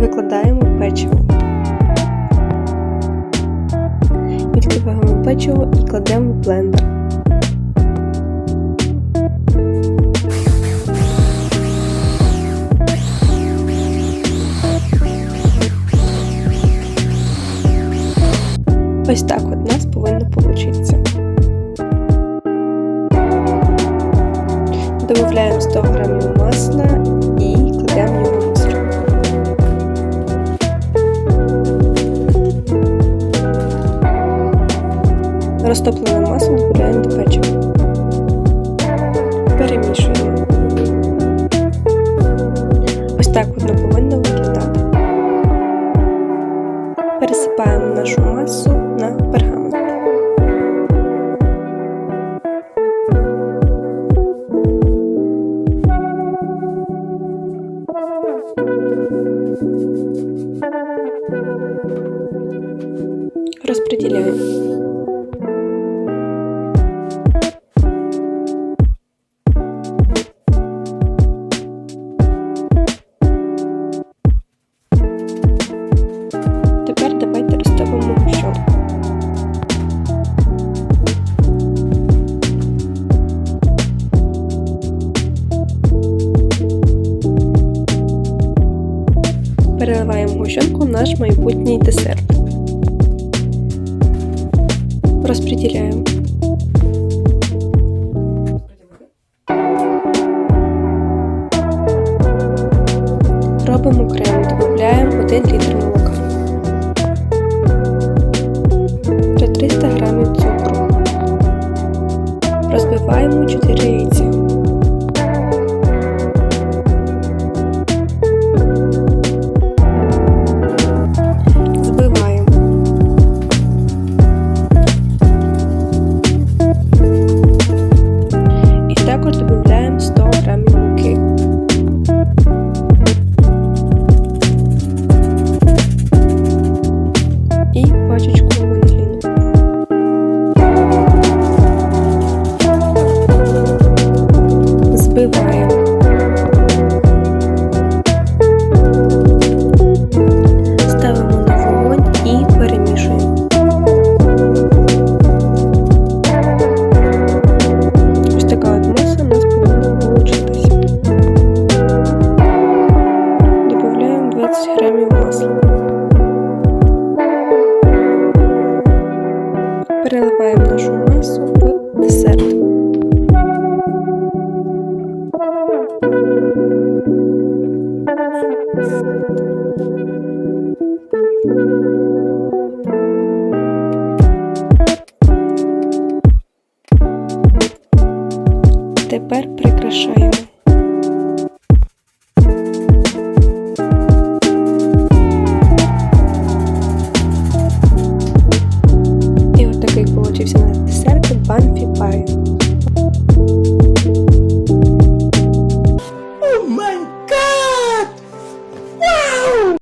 Викладаємо печиво. Відкриваємо печиво і кладемо в блендер. Ось так от у нас повинно получитися. Добавляємо 100 г масла і Розтоплене масло додаємо до печива. Перемішуємо. Ось так воно повинно виглядати. Пересипаємо нашу масу на пергамент. Розподіляємо. Гущонку в наш майбутній десерт. Розподіляємо. Робимо крем, додаємо 1 літр 200 грамів. Переливаємо нашу масу в десерт. Тепер прикрашаємо.